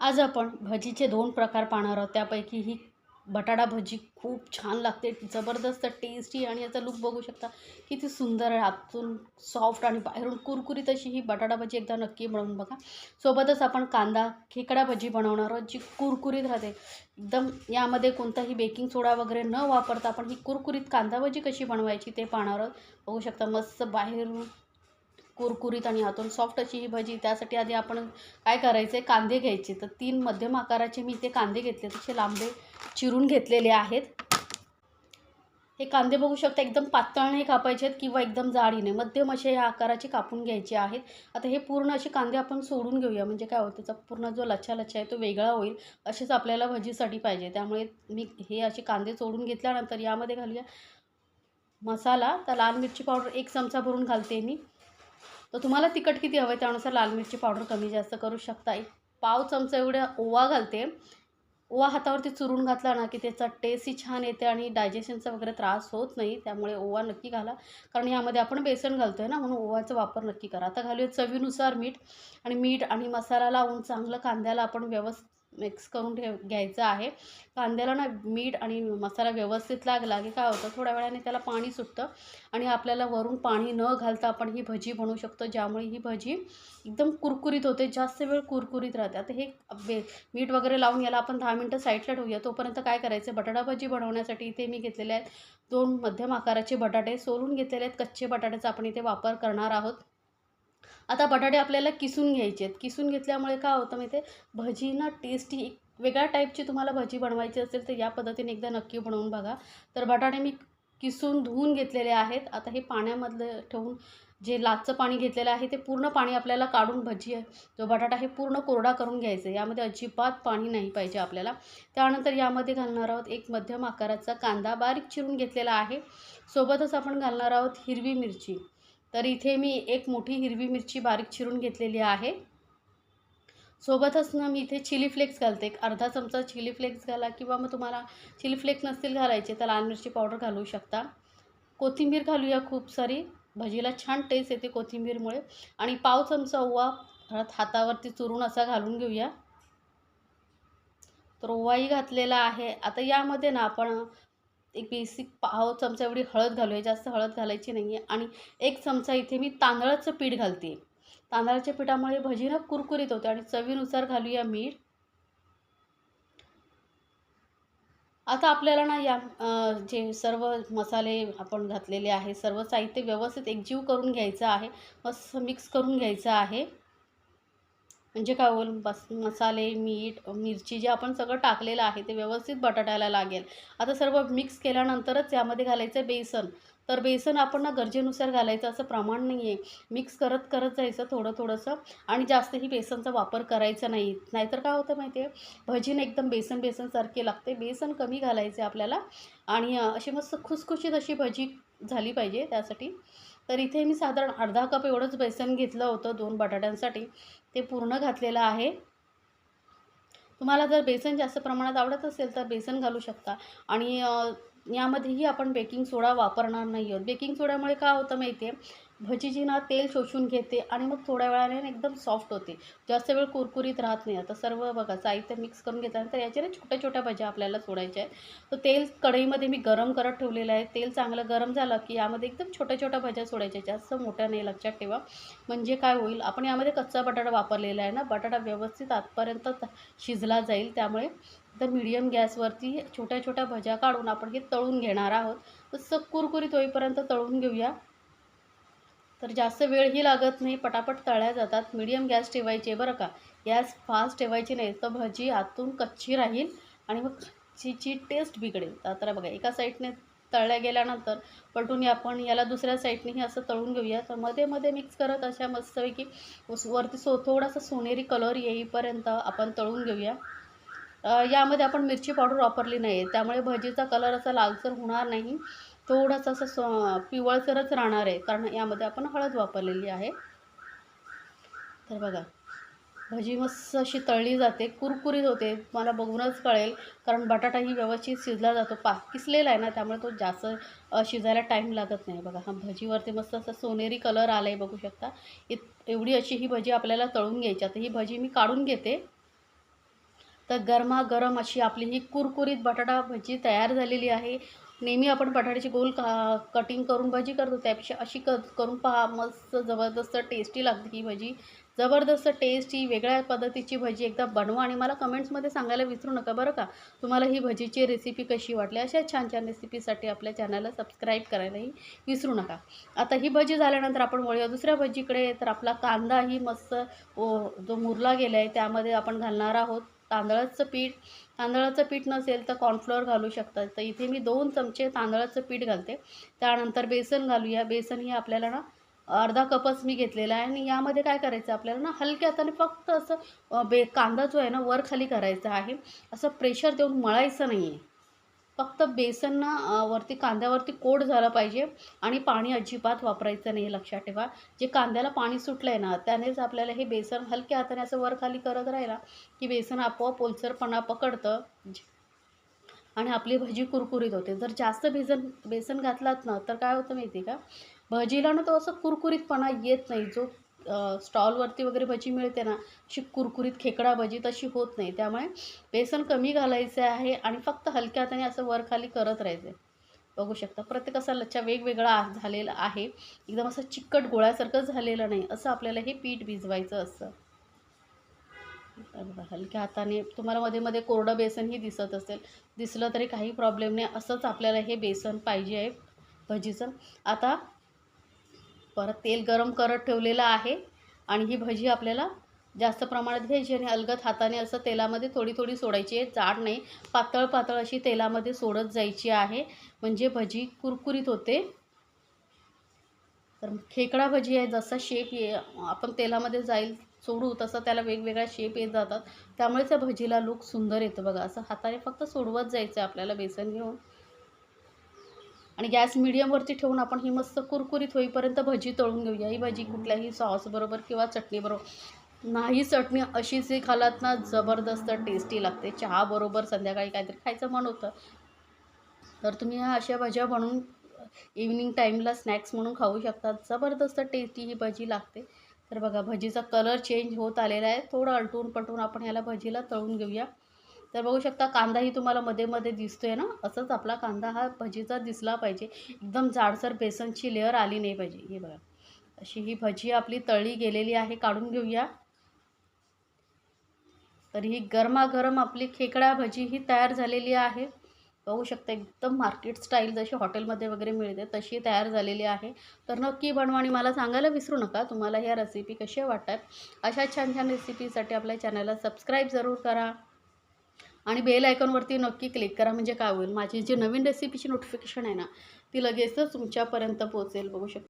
आज आपण भजीचे दोन प्रकार पाहणार आहोत. त्यापैकी ही बटाटा भजी खूप छान लागते. जबरदस्त टेस्टी आणि याचा लुक बघू शकता. किती सुंदर आहे. आतून सॉफ्ट आणि बाहेरून कुरकुरीत अशी ही बटाटा भजी एकदा नक्की बनवून बघा. सोबतच आपण कांदा खेकडा भजी बनवणार आहोत जी कुरकुरीत राहते. एकदम यामध्ये कोणताही बेकिंग सोडा वगैरे न वापरता आपण ही कुरकुरीत कांदा भजी कशी बनवायची ते पाहणार आहोत. बघू शकता मस्त बाहेरून कुरकुरीत आणि आतून सॉफ्ट अशी ही भजी त्यासाठी आधी आपण काय करायचं आहे कांदे घ्यायचे. तर तीन मध्यम आकाराचे मी ते कांदे घेतले तसे लांबे चिरून घेतलेले आहेत. हे कांदे बघू शकता एकदम पातळ नाही कापायचे आहेत किंवा एकदम जाडी नाही मध्यम असे या आकाराचे कापून घ्यायचे आहेत. आता हे पूर्ण असे कांदे आपण सोडून घेऊया. म्हणजे काय होतं त्याचा पूर्ण जो लच्छा लच्छा आहे तो वेगळा होईल. असेच आपल्याला भजीसाठी पाहिजे. त्यामुळे मी हे असे कांदे सोडून घेतल्यानंतर यामध्ये घालूया मसाला. तर लाल मिरची पावडर एक चमचा भरून घालते मी. तर तुम्हाला तिखट किती हवं आहे त्यानुसार लाल मिरची पावडर कमी जास्त करू शकता. एक पाव चमचा एवढ्या ओवा घालते. ओवा हातावरती चुरून घातला ना की त्याचा टेस्टही छान येते आणि डायजेशनचा वगैरे त्रास होत नाही. त्यामुळे ओवा नक्की घाला. कारण यामध्ये आपण बेसन घालतो आहे ना म्हणून ओवाचा वापर नक्की करा. आता घालूया चवीनुसार मीठ आणि मीठ आणि मसाला लावून चांगलं कांद्याला आपण व्यवस्थित मिक्स करून ठेव घ्यायचं आहे. कांद्याला ना मीठ आणि मसाला व्यवस्थित लागला की काय होतं थोड्या वेळाने त्याला पाणी सुटतं आणि आपल्याला वरून पाणी न घालता आपण ही भजी बनवू शकतो ज्यामुळे ही भजी एकदम कुरकुरीत होते जास्त वेळ कुरकुरीत राहते. आता हे बे मीठ वगैरे लावून याला आपण दहा मिनटं साईडला ठेवूया तोपर्यंत काय करायचं बटाटा भजी बनवण्यासाठी इथे मी घेतलेले आहेत दोन मध्यम आकाराचे बटाटे सोलून घेतलेले आहेत कच्चे बटाट्याचा आपण इथे वापर करणार आहोत. आता बटाटे आपल्याला किसून घ्यायचे आहेत. किसून घेतल्यामुळे काय होतं माहिती आहे? भजी ना टेस्टी एक वेगळ्या टाईपची तुम्हाला भजी बनवायची असेल तर या पद्धतीने एकदा नक्की बनवून बघा. तर बटाटे मी किसून धुवून घेतलेले आहेत. आता हे पाण्यामधलं ठेवून जे लाचचं पाणी घेतलेलं आहे ते पूर्ण पाणी आपल्याला काढून भजी जो बटाटा हे पूर्ण कोरडा करून घ्यायचं यामध्ये अजिबात पाणी नाही पाहिजे आपल्याला. त्यानंतर यामध्ये घालणार आहोत एक मध्यम आकाराचा कांदा बारीक चिरून घेतलेला आहे. सोबतच आपण घालणार आहोत हिरवी मिरची. तर इथे मी एक मोठी हिरवी मिरची बारीक चिरून घेतलेली आहे. सोबतच ना मी इथे चिली फ्लेक्स घालते. एक अर्धा चमचा चिली फ्लेक्स घाला किंवा मग तुम्हाला चिली फ्लेक्स नसतील घालायचे तर लाल मिरची पावडर घालू शकता. कोथिंबीर घालूया खूप सारी. भजीला छान टेस्ट येते कोथिंबीरमुळे. आणि पाव चमचा ओवा परत हातावरती चुरून असा घालून घेऊया. तर ओवाही घातलेला आहे. आता यामध्ये ना आपण एक बेसिक पाव चमचा एवढी हळद घालूया जास्त हळद घालायची नाही आहे आणि एक चमचा इथे मी तांदळाचं पीठ घालते. तांदळाच्या पिठामुळे भजी ना कुरकुरीत होते आणि चवीनुसार घालूया मीठ. आता आपल्याला ना या जे सर्व मसाले आपण घातलेले आहे सर्व साहित्य व्यवस्थित एकजीव करून घ्यायचं आहे मस्त मिक्स करून घ्यायचं आहे. म्हणजे काय होईल बस मसाले मीठ मिरची जे आपण सगळं टाकलेलं आहे ते व्यवस्थित बटाट्याला लागेल. आता सर्व मिक्स केल्यानंतरच यामध्ये घालायचं बेसन. तर बेसन आपण ना गरजेनुसार घालायचं असं प्रमाण नाही आहे मिक्स करत करत जायचं थोडं थोडंसं आणि जास्तही बेसनचा वापर करायचा नाही. नाहीतर काय होतं माहिती आहे भजीनं एकदम बेसन बेसनसारखे लागते. बेसन कमी घालायचे आपल्याला आणि अशी मस्त खुसखुशीत अशी भजी झाली पाहिजे त्यासाठी. तर इथे मी साधारण अर्धा कप एवढंच बेसन घेतलं होतं दोन बटाट्यांसाठी. ते पूर्ण घातलेलं आहे. तुम्हाला जर बेसन जास्त प्रमाणात आवडत असेल तर बेसन घालू शकता. आणि यामध्येही आपण बेकिंग सोडा वापरणार नाही आहोत बेकिंग सोड्यामुळे काय होतं माहिती आहे भजीची ना तेल शोषून घेते आणि मग थोड्या वेळाने एकदम सॉफ्ट होते. जास्त वेळ कुरकुरीत राहत नाही. आता सर्व बघा साहित्य मिक्स करून घेतल्यानंतर याच्या ना छोट्या छोट्या भज्या आपल्याला सोडायच्या आहेत. तर तेल कढईमध्ये मी गरम करत ठेवलेलं आहे. तेल चांगलं गरम झालं की यामध्ये एकदम छोट्या छोट्या भज्या सोडायच्या जास्त मोठ्या नाही लक्षात ठेवा. म्हणजे काय होईल आपण यामध्ये कच्चा बटाटा वापरलेला आहे ना बटाटा व्यवस्थित आतपर्यंत शिजला जाईल. त्यामुळे तर मीडियम गॅसवरती छोट्या छोट्या भज्या काढून आपण हे तळून घेणार आहोत. तसं कुरकुरीत होईपर्यंत तळून घेऊया. तर जास्त वेळही लागत नाही पटापट तळल्या जातात. मीडियम गॅस ठेवायचे बरं का. गॅस फास्ट ठेवायची नाही तर भजी आतून कच्ची राहील आणि मग कच्चीची टेस्ट बिघडेल. तर बघा एका साईडने तळल्या गेल्यानंतर पलटून आपण याला दुसऱ्या साईडनेही असं तळून घेऊया. तर मध्ये मध्ये मिक्स करत अशा मस्तपैकी वरती सो थोडासा सोनेरी कलर येईपर्यंत आपण तळून घेऊया. यामध्ये आपण मिरची पावडर वापरली नाही. आहे त्यामुळे भजीचा कलर असा लालसर होणार नाही. थोडंसं असं सो पिवळसरच राहणार आहे. कारण यामध्ये आपण हळद वापरलेली आहे. तर बघा भजी मस्त अशी तळली जाते कुरकुरीत होते. मला बघूनच कळेल. कारण बटाटाही व्यवस्थित शिजला जातो. पा किसलेला आहे ना त्यामुळे तो जास्त शिजायला टाईम लागत नाही. बघा हा भजीवरती मस्त असं सोनेरी कलर आला आहे बघू शकता. एवढी अशी ही भजी आपल्याला तळून घ्यायची. आता ही भजी मी काढून घेते. तर गरमागरम अशी आपली ही कुरकुरीत बटाटा भजी तयार झालेली आहे. नेहमी आपण बटाट्याची गोल का कटिंग करून भजी करतो. त्यापेक्षा अशी क करून पहा मस्त जबरदस्त टेस्टी लागते ही भजी. जबरदस्त टेस्टी वेगळ्या पद्धतीची भजी एकदा बनवा आणि मला कमेंट्समध्ये सांगायला विसरू नका बरं का? तुम्हाला ही भजीची रेसिपी कशी वाटली? अशा छान छान रेसिपीसाठी आपल्या चॅनलला सबस्क्राईब करायलाही विसरू नका. आता ही भजी झाल्यानंतर आपण वळूया दुसऱ्या भजीकडे. तर आपला कांदाही मस्त ओ जो मुरला गेला आहे त्यामध्ये आपण घालणार आहोत. तांदळाचं पीठ तांदळाचं पीठ नसेल तर कॉर्नफ्लोअर घालू शकतात तर इथे मी दोन चमचे तांदळाचं पीठ घालते. त्यानंतर बेसन घालूया. बेसन ही आपल्याला ना अर्धा कपच मी घेतलेला आहे. आणि यामध्ये काय करायचं? आपल्याला ना हलक्या हाताने फक्त असं बे कांदा जो आहे ना वर खाली करायचा आहे. असं प्रेशर देऊन मळायचं नाही आहे फक्त बेसन वरती कांद्यावरती कोड झालं पाहिजे आणि पाणी अजिबात वापरायचं नाही हे लक्षात ठेवा. जे कांद्याला पाणी सुटलं आहे ना त्यानेच आपल्याला हे बेसन हलक्या हाताने असं वर खाली करत राहिला की बेसन आपोआप ओलसरपणा पकडतं. आणि आपली भजी कुरकुरीत होते. जर जास्त बेसन बेसन घातलात ना तर काय होतं माहिती आहे का? भजीला ना तो असं कुरकुरीतपणा येत नाही. जो स्टॉलवरती वगैरे भजी मिळते ना अशी कुरकुरीत खेकडा भजी तशी होत नाही. त्यामुळे बेसन कमी घालायचे आहे आणि फक्त हलक्या हाताने असं वर खाली करत राहायचे. बघू शकता प्रत्येक असा लच्छा वेगवेगळा झालेला आहे. एकदम असं चिकट गोळ्यासारखं झालेलं नाही असं आपल्याला हे पीठ भिजवायचं असतं. हलक्या हाताने तुम्हाला मध्ये मध्ये कोरडं बेसनही दिसत असेल. दिसलं तरी काही प्रॉब्लेम नाही असंच आपल्याला हे बेसन पाहिजे आहे भजीचं. आता परत तेल गरम करत ठेवलेलं आहे. आणि ही भजी आपल्याला जास्त प्रमाणात घ्यायची आणि अलगद हाताने असं तेलामध्ये थोडी थोडी सोडायची आहे. जाड नाही पातळ पातळ अशी तेलामध्ये सोडत जायची आहे. म्हणजे भजी कुरकुरीत होते. तर खेकडा भजी आहे जसा शेप ये आपण तेलामध्ये जाईल सोडू तसं त्याला वेगवेगळ्या शेप येत जातात. त्यामुळे त्या भजीला लुक सुंदर येतो बघा. असं हाताने फक्त सोडवत जायचं आहे आपल्याला बेसन घेऊन. आणि गॅस मिडियमवरती ठेवून आपण ही मस्त कुरकुरीत होईपर्यंत भजी तळून घेऊया. ही भजी कुठल्याही सॉसबरोबर किंवा चटणीबरोबर नाही चटणी अशीच ही खालात ना जबरदस्त टेस्टी लागते. चहाबरोबर संध्याकाळी काहीतरी खायचं मन होतं. तर तुम्ही ह्या अशा भज्या बनवून इव्हनिंग टाईमला स्नॅक्स म्हणून खाऊ शकता. जबरदस्त टेस्टी ही भजी लागते. तर बघा भजीचा कलर चेंज होत आलेला आहे. थोडं अलटून पटून आपण ह्याला भजीला तळून घेऊया. तर बघू शकता कांदाही तुम्हाला मध्ये मध्ये दिसतोय ना? असंच आपला कांदा हा भजीचा दिसला पाहिजे. एकदम जाडसर बेसनची लेअर आली नाही पाहिजे. हे बघा. अशी ही भजी आपली तळी गेलेली आहे. काढून घेऊया. तर ही गरमागरम आपली खेकडा भजी ही तयार झालेली आहे. बघू शकता एकदम मार्केट स्टाईल जशी हॉटेलमध्ये वगैरे मिळते तशी तयार झालेली आहे. तर नक्की बनवा आणि मला सांगायला विसरू नका. तुम्हाला ह्या रेसिपी कशा वाटतात? अशा छान छान रेसिपीसाठी आपल्या चॅनलला सबस्क्राईब जरूर करा. आणि बेल आयकॉनवरती नक्की क्लिक करा म्हणजे काय होईल? माझी जी नवीन रेसिपीची नोटिफिकेशन आहे ना ती लगेचच तुमच्यापर्यंत पोहोचेल बघू शकता.